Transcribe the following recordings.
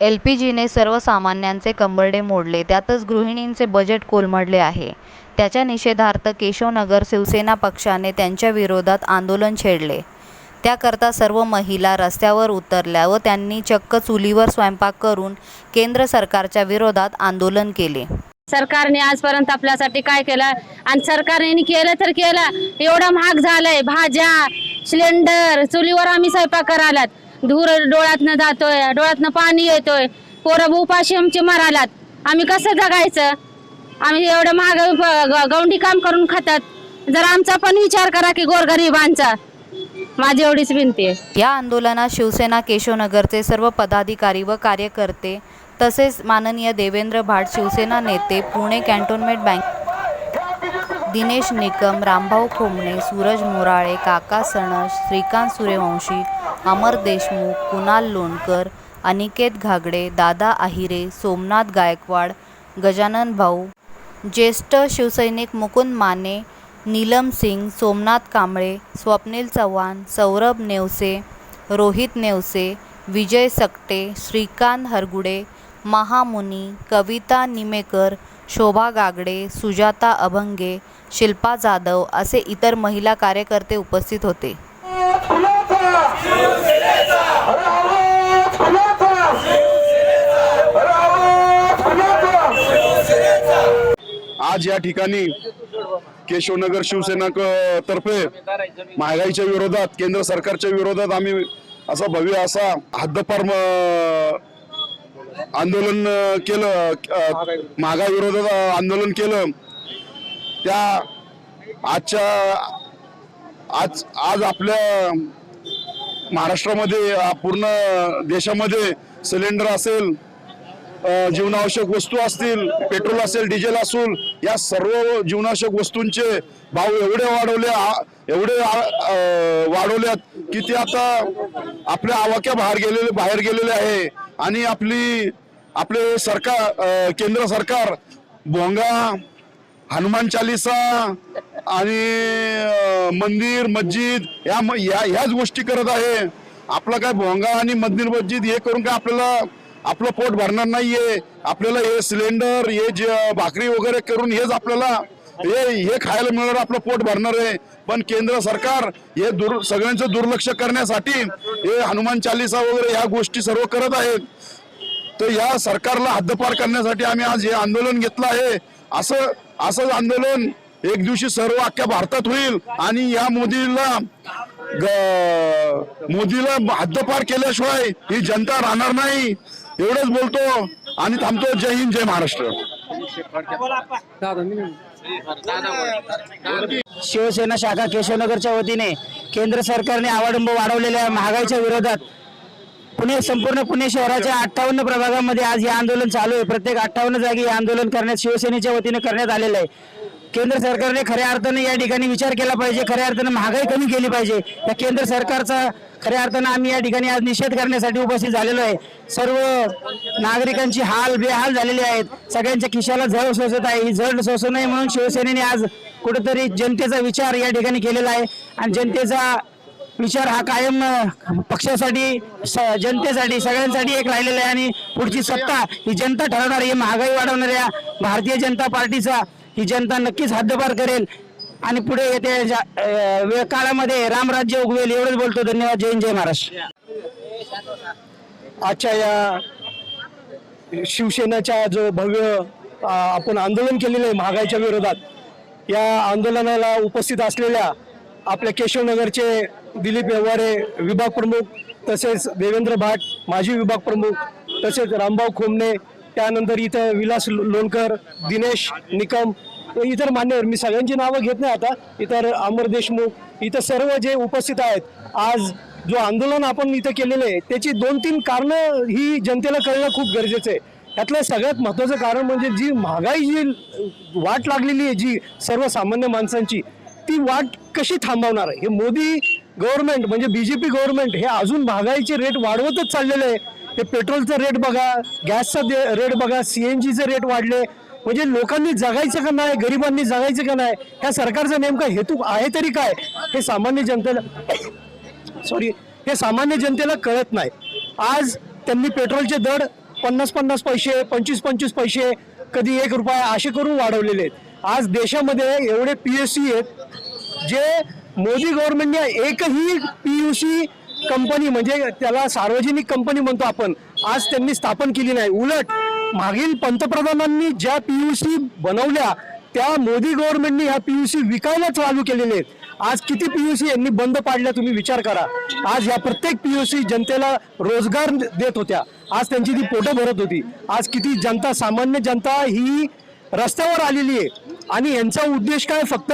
L P जीने सर्वसामान्यांचे कंबरडे मोडले. त्यातच गृहिणींचे बजेट कोलमडले आहे. त्याच्या निषेधार्थ केशवनगर शिवसेना पक्षाने त्यांच्या विरोधात आंदोलन छेडले. त्याकरता सर्व महिला रस्त्यावर उतरल्या व त्यांनी चक्क चुलीवर स्वयंपाक करून केंद्र सरकारच्या विरोधात आंदोलन केले. सरकारने आजपर्यंत आपल्यासाठी काय केलं? आणि सरकारने केलं तर केलं. एवढं महाग झालंय. भाज्या सिलेंडर चुलीवर आम्ही स्वयंपाक करायलात. धूर डोळ्यातनं जातोय डोळ्यातनं पाणी येतोय. पोरं उपाशी आमचे मरालात. आम्ही कसं जगायचं? आम्ही एवढं महाग ग- ग- गौंडी काम करून खातात. जर आमचा पण विचार करा की गोरगरिबांचा. माझी एवढीच विनंती आहे. या आंदोलनात शिवसेना केशवनगरचे सर्व पदाधिकारी व कार्यकर्ते तसेच माननीय देवेंद्र भाट शिवसेना नेते पुणे कॅन्टोन्मेंट बँक दिनेश निकम रामभाऊ खोमणे सूरज मोराळे काका सणस श्रीकांत सूर्यवंशी अमर देशमुख कुणाल लोणकर अनिकेत घागडे दादा आहिरे सोमनाथ गायकवाड गजानन भाऊ ज्येष्ठ शिवसैनिक मुकुंद माने नीलम सिंग सोमनाथ कांबळे स्वप्नील चव्हाण सौरभ नेवसे रोहित नेवसे विजय सकटे श्रीकांत हरगुडे महामुनी कविता निमेकर शोभा गागडे सुजाता अभंगे शिल्पा जाधव असे इतर महिला कार्यकर्ते उपस्थित होते. आज या ठिकाणी केशवनगर शिवसेना तर्फे महागाईच्या विरोधात केंद्र सरकारच्या विरोधात आम्ही असा भव्य असा हद्दपार आंदोलन केलं महागाई विरोधात आंदोलन केलं. त्या आजच्या आज आज आपल्या महाराष्ट्रामध्ये पूर्ण देशामध्ये सिलेंडर असेल जीवनावश्यक वस्तू असतील पेट्रोल असेल डिझेल असेल या सर्व जीवनावश्यक वस्तूंचे भाव एवढे वाढवले एवढे वाढवल्यात की ते आता आपल्या आवाक्या बाहेर गेलेले बाहेर गेलेले आहे. आणि आपली आपले सरकार केंद्र सरकार भोंगा हनुमान चालिसा आणि मंदिर मस्जिद या या ह्याच गोष्टी करत आहे. आपला काय भोंगा आणि मंदिर मस्जिद हे करून काय आपल्याला आपलं पोट भरणार नाहीये. आपल्याला हे सिलेंडर हे जे भाकरी वगैरे करून हेच आपल्याला हे हे खायला मिळणार आपलं पोट भरणार आहे. पण केंद्र सरकार हे दुर सगळ्यांचं दुर्लक्ष करण्यासाठी हे हनुमान चालिसा वगैरे ह्या गोष्टी सर्व करत आहेत. तर या सरकारला हद्दपार करण्यासाठी आम्ही आज हे आंदोलन घेतलं आहे. असं असंच आंदोलन एक दिवशी सर्व अख्ख्या भारतात होईल आणि या मोदीला मोदीला हद्दपार केल्याशिवाय ही जनता राहणार नाही एवढंच बोलतो आणि थांबतो. जय हिंद जय महाराष्ट्र. शिवसेना शाखा केशवनगरच्या वतीने केंद्र सरकारने आवाडंब वाढवलेल्या महागाईच्या विरोधात पुणे संपूर्ण पुणे शहराच्या अठ्ठावन्न प्रभागामध्ये आज हे आंदोलन चालू आहे. प्रत्येक अठ्ठावन्न जागी हे आंदोलन करण्यात शिवसेनेच्या वतीने करण्यात आलेलं आहे. केंद्र सरकारने खऱ्या अर्थाने या ठिकाणी विचार केला पाहिजे खऱ्या अर्थाने महागाई कमी केली पाहिजे. या केंद्र सरकारचा खऱ्या अर्थानं आम्ही या ठिकाणी आज निषेध करण्यासाठी उपस्थित झालेलो आहे. सर्व नागरिकांची हाल बेहाल झालेले आहेत. सगळ्यांच्या खिशाला झळ सोसत आहे. ही झळ सोसू नये म्हणून शिवसेनेने आज कुठेतरी जनतेचा विचार या ठिकाणी केलेला आहे. आणि जनतेचा विचार हा कायम पक्षासाठी जनतेसाठी सगळ्यांसाठी एक राहिलेला आहे आणि पुढची सत्ता ही जनता ठरवणार ही महागाई वाढवणाऱ्या भारतीय जनता पार्टीचा ही जनता नक्कीच हद्दपार करेल. आणि पुढे येत्या वेळ काळामध्ये रामराज्य उगवेल एवढंच बोलतो. धन्यवाद. जय हिंद जय महाराष्ट्र. आजच्या या शिवसेनेचा जो भव्य आपण आंदोलन केलेलं आहे महागाईच्या विरोधात या आंदोलनाला उपस्थित असलेल्या आपल्या केशवनगरचे दिलीप व्यवहारे विभाग प्रमुख तसेच देवेंद्र भाट माजी विभाग प्रमुख तसेच रामभाऊ खोमणे त्यानंतर इथं विलास लोणकर दिनेश निकम इतर मान्यवर. मी सगळ्यांची नावं घेत नाही आता. इतर अमर देशमुख इथं सर्व जे उपस्थित आहेत आज जो आंदोलन आपण इथं केलेलं आहे त्याची दोन तीन कारणं ही जनतेला कळणं खूप गरजेचं आहे. त्यातलं सगळ्यात महत्त्वाचं कारण म्हणजे जी महागाई जी वाट लागलेली आहे जी सर्वसामान्य माणसांची ती वाट कशी थांबवणार आहे? हे मोदी गव्हर्नमेंट म्हणजे बी जे पी गव्हर्नमेंट हे अजून महागाईचे रेट वाढवतच चाललेले आहे. हे पेट्रोलचा रेट बघा गॅसचा रेट बघा सी एन जीचे रेट वाढले. म्हणजे लोकांनी जगायचं का नाही गरिबांनी जगायचं का नाही ह्या सरकारचा नेमका हेतू आहे तरी काय हे सामान्य जनतेला सॉरी हे सामान्य जनतेला कळत नाही. आज त्यांनी पेट्रोलचे दर पन्नास पन्नास पैसे पंचवीस पंचवीस पैसे कधी एक रुपया असे करून वाढवलेले आहेत. आज देशामध्ये एवढे पी एस सी आहेत जे मोदी गव्हर्नमेंटने एकही पी यू सी कंपनी म्हणजे त्याला सार्वजनिक कंपनी म्हणतो आपण आज त्यांनी स्थापन केली नाही. उलट मागील पंतप्रधानांनी ज्या पी यू सी बनवल्या त्या मोदी गव्हर्नमेंटने ह्या पी यू सी विकायला चालू केलेले आहेत. आज किती पी यू सी यांनी बंद पाडल्या तुम्ही विचार करा. आज ह्या प्रत्येक पी यू सी जनतेला रोजगार देत होत्या. आज त्यांची ती पोटं भरत होती. आज किती जनता सामान्य जनता ही रस्त्यावर आलेली आहे. आणि यांचा उद्देश काय फक्त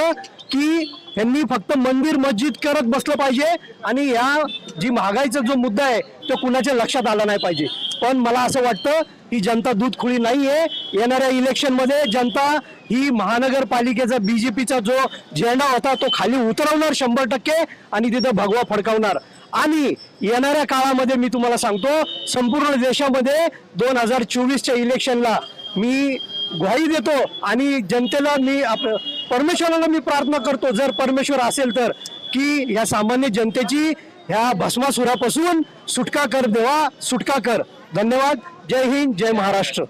की यांनी फक्त मंदिर मस्जिद करत बसलं पाहिजे आणि या जी महागाईचा जो मुद्दा आहे तो कुणाच्या लक्षात आला नाही पाहिजे. पण मला असं वाटतं ही जनता दूध खुळी नाही आहे येणाऱ्या इलेक्शनमध्ये जनता ही महानगरपालिकेचा बीजेपीचा जो झेंडा होता तो खाली उतरवणार शंभर टक्के आणि तिथं भगवा फडकावणार. आणि येणाऱ्या काळामध्ये मी तुम्हाला सांगतो संपूर्ण देशामध्ये दोन हजार चोवीसच्या इलेक्शनला मी ग्वाही देतो आणि जनतेला मी आप परमेश्वराला मी प्रार्थना करतो जर परमेश्वर असेल तर की या सामान्य जनतेची ह्या भस्मासुरापासून सुटका कर देवा सुटका कर. धन्यवाद. जय हिंद जय महाराष्ट्र.